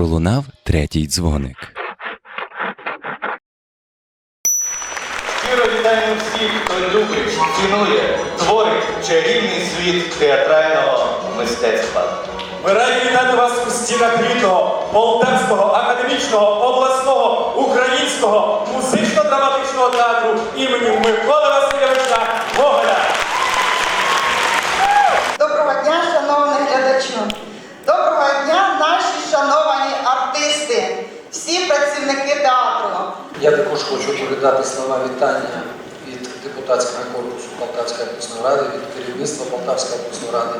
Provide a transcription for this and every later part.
пролунав третій дзвоник. Щиро вітаємо всіх, хто любить, цінує, творить чарівний світ театрального мистецтва. Ми раді вітати вас у стінах рідного Полтавського академічного обласного українського музично-драматичного театру імені Миколи Васильовича Гоголя. Доброго дня, шановний глядачу. Доброго дня, наші шановані артисти, всі працівники театру. Я також хочу передати слова вітання від депутатського корпусу Полтавської обласної ради, від керівництва Полтавської обласної ради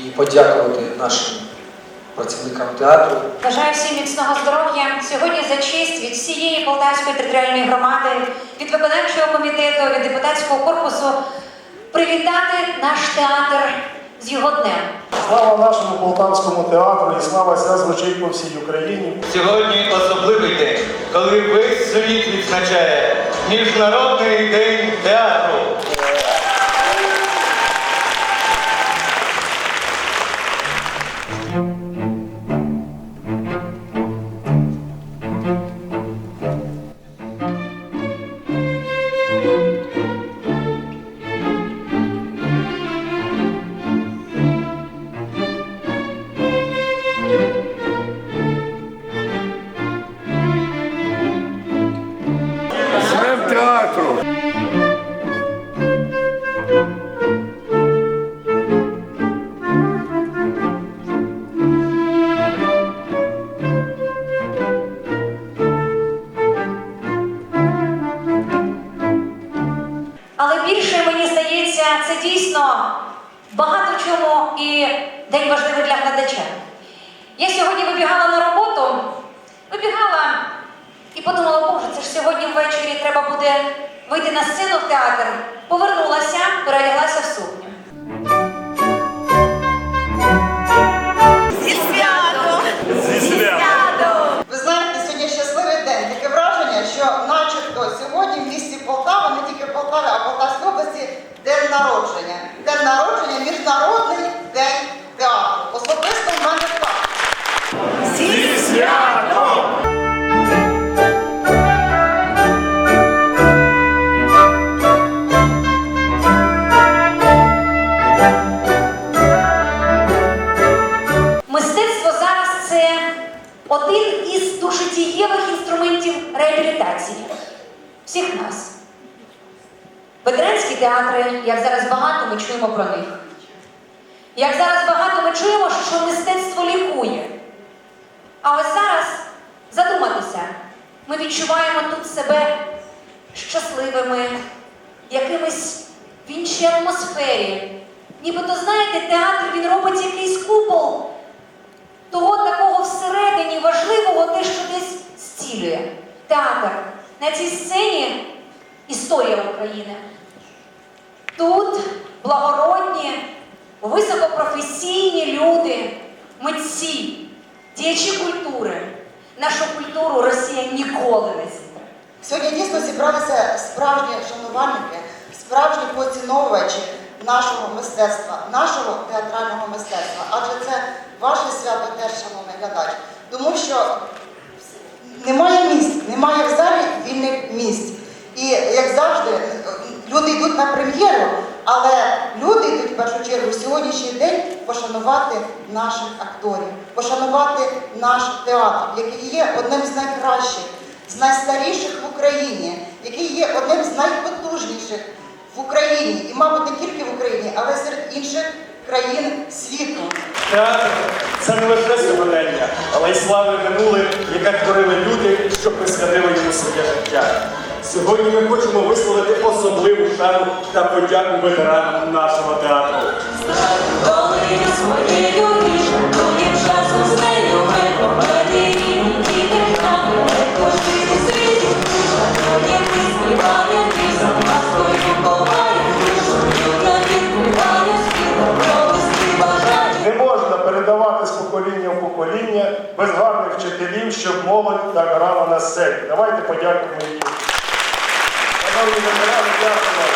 і подякувати нашим працівникам театру Бажаю всім міцного здоров'я. Сьогодні за честь від всієї Полтавської територіальної громади, від виконавчого комітету, від депутатського корпусу привітати наш театр з його днем. Слава нашому полтавському театру і слава ця звучить по всій Україні. Сьогодні особливий день, коли весь світ відзначає Міжнародний день театру. Багато і день важливий для глядача. Я сьогодні вибігала на роботу, вибігала і подумала, боже, це ж сьогодні ввечері треба буде вийти на сцену в театр. Повернулася, переляглася в сукню. День народження. День народження, міжнародний день театру. Відчуваємо тут себе щасливими, якимись в іншій атмосфері. Нібито, знаєте, театр він робить якийсь купол того такого всередині важливого, те, що десь зцілює. Театр. На цій сцені історія України. Тут благородні, високопрофесійні люди, митці, діячі культури. Нашу культуру Росія ніколи не. Сьогодні дійсно зібралися справжні шанувальники, справжні поціновувачі нашого мистецтва, нашого театрального мистецтва. Адже це ваше свято теж, шановний глядач. Тому що немає місць, немає в залі вільних місць. І як завжди, люди йдуть на прем'єру, але люди йдуть в першу чергу в сьогоднішній день пошанувати наших акторів, пошанувати наш театр, який є одним з найкращих, з найстаріших в Україні, який є одним з найпотужніших в Україні, і, мабуть, не тільки в Україні, але серед інших країн світу. Театр це не лише сьогодення, але й слави минуле, яке творили люди, що присвятили йому своє життя. Сьогодні ми хочемо висловити особливу шану та подяку ветеранам нашого театру. оселі. Давайте подякуємо їм. Шановні ветерани, дякую вам.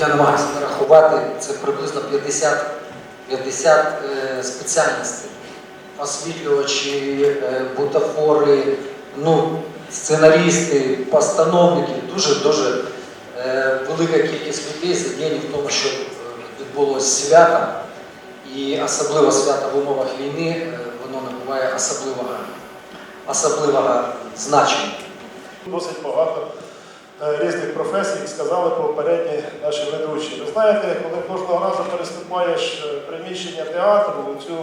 Я намагаюся нарахувати, це приблизно 50, 50 е, спеціальностей. Освітлювачі, е, бутафори, ну, сценарісти, постановники, дуже-дуже е, велика кількість людей задіяні в тому, щоб е, відбулося свято. І особливо свято в умовах війни воно набуває особливого, особливого значення. Досить багато різних професій, сказали попередні наші ведучі. Ви знаєте, коли кожного разу переступаєш приміщення театру, цю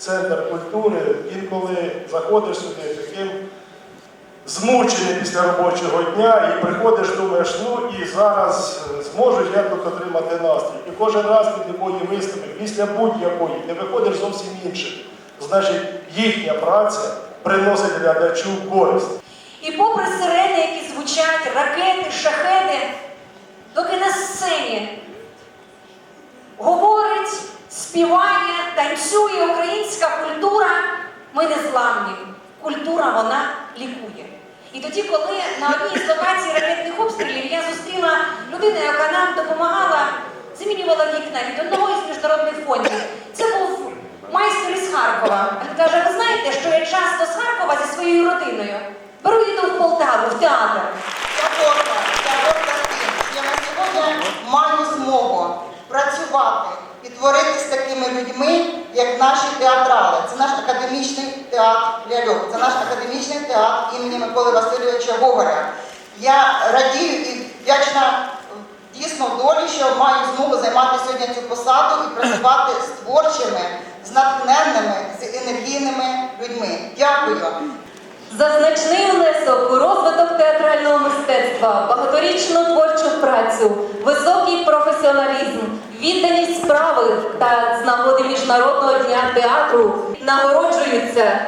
центр культури, інколи заходиш сюди таким змучений після робочого дня і приходиш, думаєш, ну і зараз е, зможу я тут отримати настрій. І кожен раз від якої вистави, після будь-якої, ти виходиш зовсім іншим. Значить, їхня праця приносить глядачу користь. І попри сирени, які звучать, ракети, шахеди, доки на сцені говорить, співає, танцює ми не зламні. Культура вона лікує. І тоді, коли на одній з локацій ракетних обстрілів я зустріла людину, яка нам допомагала, замінювала вікна від одного із міжнародних фондів. Це був майстер із Харкова. Він каже: ви знаєте, що я часто з Харкова зі своєю родиною беру їду в Полтаву, в театр. Я сьогодні маю змогу працювати і творити з такими людьми, як наші театрали. Це наш академічний театр ляльок, це наш академічний театр імені Миколи Васильовича Гоголя. Я радію і вдячна дійсно долі, що маю змогу займати сьогодні цю посаду і працювати з творчими, з натхненними, з енергійними людьми. Дякую. За значний внесок у розвиток театрального мистецтва, багаторічну творчу працю, високий професіоналізм, відданість справи та з нагоди Міжнародного дня театру нагороджуються.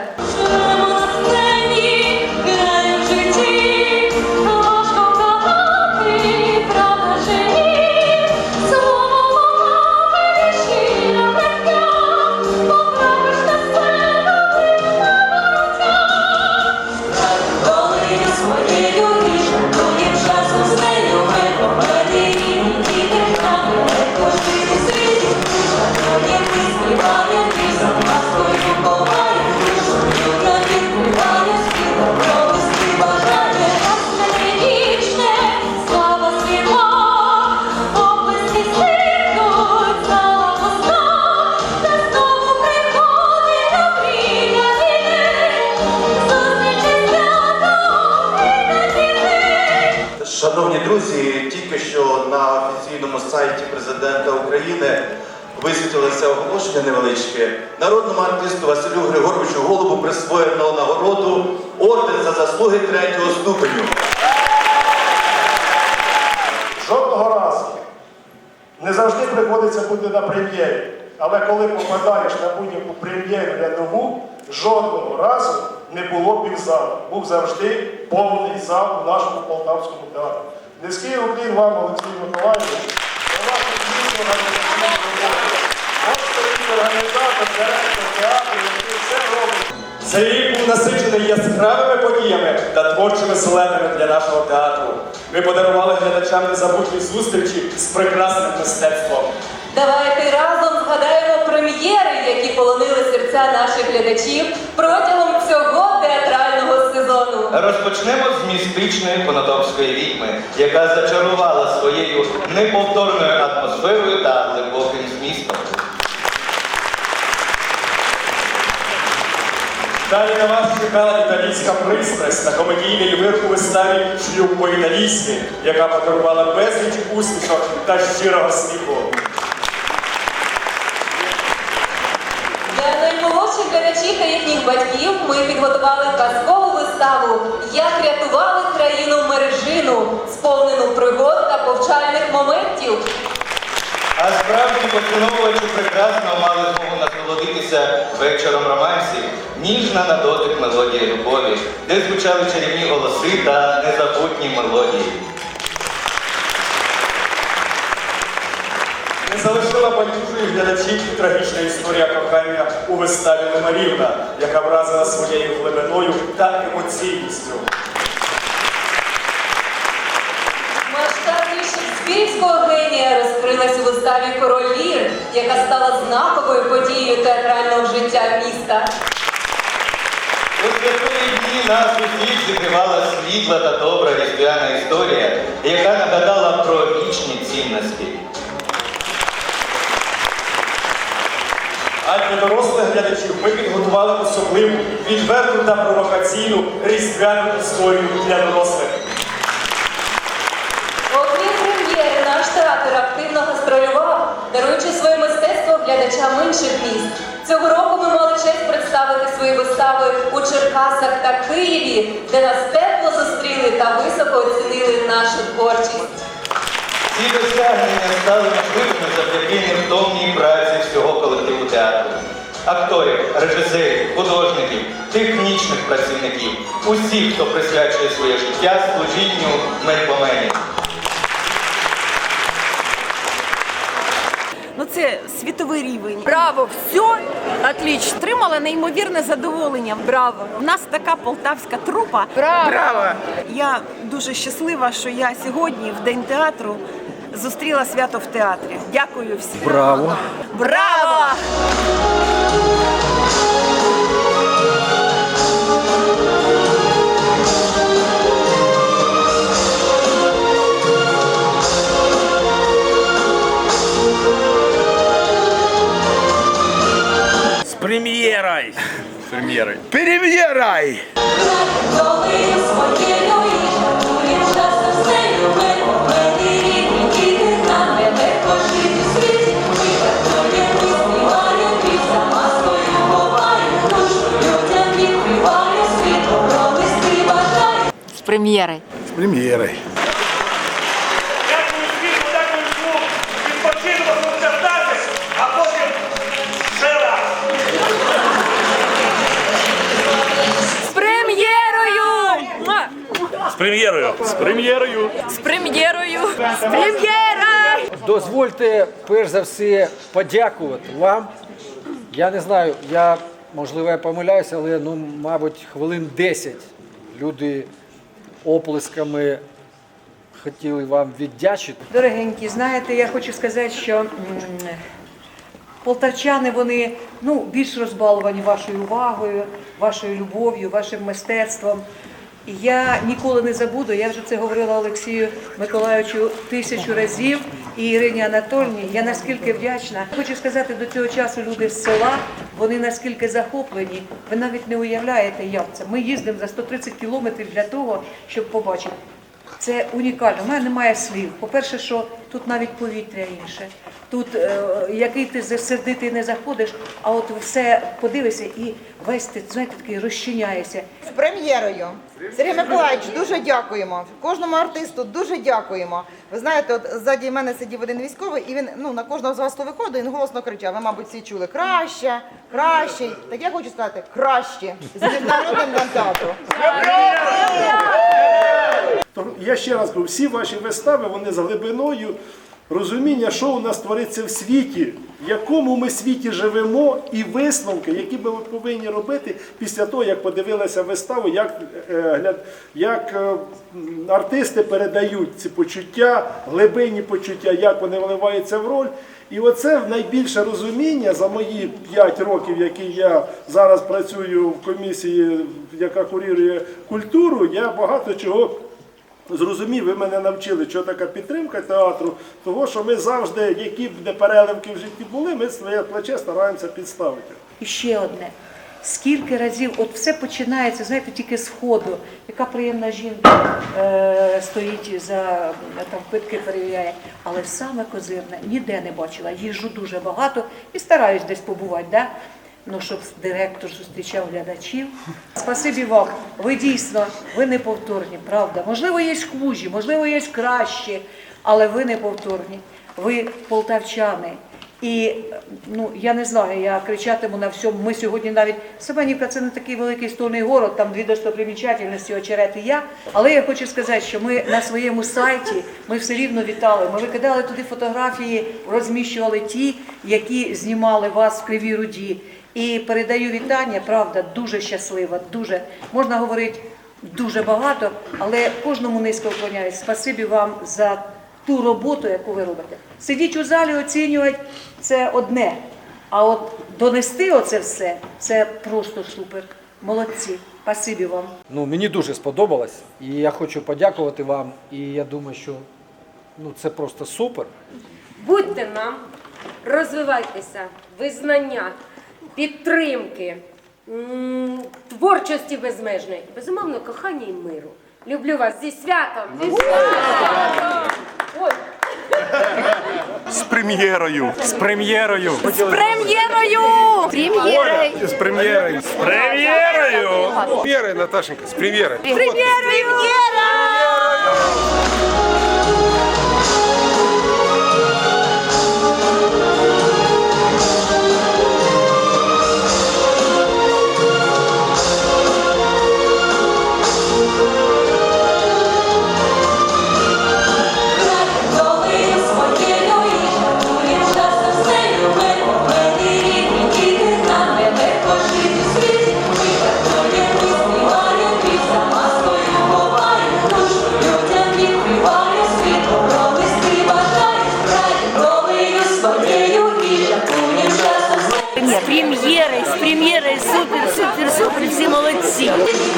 України висвітилося оголошення невеличке. Народному артисту Василю Григоровичу Голубу присвоєно нагороду орден за заслуги третього ступеню. Жодного разу не завжди приходиться бути на прем'єрі. Але коли попадаєш на будь-яку прем'єру рядову, жодного разу не було півзалу. Був завжди повний зал у нашому полтавському театрі. Низький уклін вам, Олексій Миколаївич, за вашу дійсно організаційну роботу. От стоїть організатор, театру, який все робить. Цей рік був насичений яскравими подіями та творчими зеленими для нашого театру. Ми подарували глядачам незабутні зустрічі з прекрасним мистецтвом. Давайте разом згадаємо прем'єри, які полонили серця наших глядачів протягом цього сезону. Розпочнемо з містичної конотопської відьми, яка зачарувала своєю неповторною атмосферою та глибоким змістом. Далі на вас чекала італійська пристрасть та комедійний вир у виставі Шлюб по-італійськи, яка подарувала безліч усмішок та щирого сміху. Для наймолодших глядачів та їхніх батьків ми підготували казкову виставу Як рятували країну мережину, сповнену пригод та повчальних моментів. А справді поціновувачі прекрасно мали змогу насолодитися вечором романсів, ніжна на дотик мелодія любові, де звучали чарівні голоси та незабутні мелодії. Не байдужої глядачів і трагічна історія кохання у виставі Немарівна, яка вразила своєю глибиною та емоційністю. Масштабніших Шекспірівського генія розкрилась у виставі Король Лір, яка стала знаковою подією театрального життя міста. У святої дні нас усіх зігрівала світла та добра різдвяна історія, яка нагадала про вічні цінності. А для дорослих глядачів ми підготували особливу, відверту та провокаційну різдвяну історію для дорослих. Окрім прем'єри, наш театр активно гастролював, даруючи своє мистецтво глядачам інших міст. Цього року ми мали честь представити свої вистави у Черкасах та Києві, де нас тепло зустріли та високо оцінили нашу творчість. Ці досягнення стали можливими завдяки невтомній праці всього колективу театру. Акторів, режисерів, художників, технічних працівників, усіх, хто присвячує своє життя служінню Мельпомені. Ну це світовий рівень. Браво! Все отлично. Тримала неймовірне задоволення. Браво! У нас така полтавська трупа. Браво! Браво! Я дуже щаслива, що я сьогодні, в день театру, зустріла свято в театрі. Дякую всім. Браво! Браво! З прем'єрою! Прем'єрою! Долею своєю і бажає. З прем'єри. Дякую світу, дякую звук, відпочинемо а потім ще раз. З прем'єрою! З прем'єрою! З прем'єрою! З прем'єрою! З прем'єра! Дозвольте перш за все подякувати вам. Я не знаю, я можливо я помиляюся, але ну, мабуть, хвилин 10 люди оплесками хотіли вам віддячити. Дорогенькі, знаєте, я хочу сказати, що полтавчани вони ну, більш розбаловані вашою увагою, вашою любов'ю, вашим мистецтвом. Я ніколи не забуду, я вже це говорила Олексію Миколаївичу тисячу разів і Ірині Анатольні. Я наскільки вдячна. Хочу сказати, до цього часу люди з села, вони наскільки захоплені, ви навіть не уявляєте, як це. Ми їздимо за 130 кілометрів для того, щоб побачити. Це унікально. У мене немає слів. По-перше, що тут навіть повітря інше. Тут е, який ти сердитий не заходиш, а от все подивишся і весь ти знаєте такий розчиняєшся. З прем'єрою. Сергій Миколаївич, дуже дякуємо. Кожному артисту дуже дякуємо. Ви знаєте, от ззаді мене сидів один військовий, і він ну на кожного з вас, хто виходить, він голосно кричав. Ви, мабуть, всі чули краще, краще. Так я хочу сказати, краще з міжнародним. То я ще раз кажу, всі ваші вистави вони з глибиною розуміння, що у нас твориться в світі, в якому ми світі живемо, і висновки, які ви повинні робити після того, як подивилися виставу, як, е, як е, артисти передають ці почуття, глибинні почуття, як вони вливаються в роль. І оце найбільше розуміння за мої 5 років, які я зараз працюю в комісії, яка курірує культуру, я багато чого Зрозумів, ви мене навчили, що така підтримка театру, того, що ми завжди, які б не переливки в житті були, ми своє плече стараємося підставити. І ще одне. Скільки разів, от все починається, знаєте, тільки з ходу. Яка приємна жінка е, стоїть за там питки перевіряє. Але саме козирне ніде не бачила. Їжджу дуже багато і стараюсь десь побувати. Да? Ну, щоб директор зустрічав глядачів. Спасибі вам. Ви дійсно, ви неповторні, правда. Можливо, є хужі, можливо, є кращі, але ви неповторні. Ви полтавчани. І ну я не знаю, я кричатиму на всьому. Ми сьогодні навіть Семенівка це не такий великий стольний город, там дві достопримічательності, очерет і я. Але я хочу сказати, що ми на своєму сайті ми все рівно вітали. Ми викидали туди фотографії, розміщували ті, які знімали вас в кривій руді. І передаю вітання, правда, дуже щаслива, дуже можна говорити дуже багато, але кожному низько вклоняюсь. Спасибі вам за ту роботу, яку ви робите. Сидіть у залі, оцінювати це одне. А от донести оце все це просто супер. Молодці. Спасибі вам. Ну, мені дуже сподобалось, і я хочу подякувати вам. І я думаю, що ну, це просто супер. Будьте нам, розвивайтеся, визнання, підтримки, творчості безмежної, безумовно, кохання і миру. Люблю вас зі святом! Зі святом! Ой. З прем'єрою. З прем'єрою! З прем'єрою! Прем'єрою! З прем'єрою. З прем'єрою. Прем'єрою, Наташенька, з прем'єрою. Прем'єрою! Долею супер,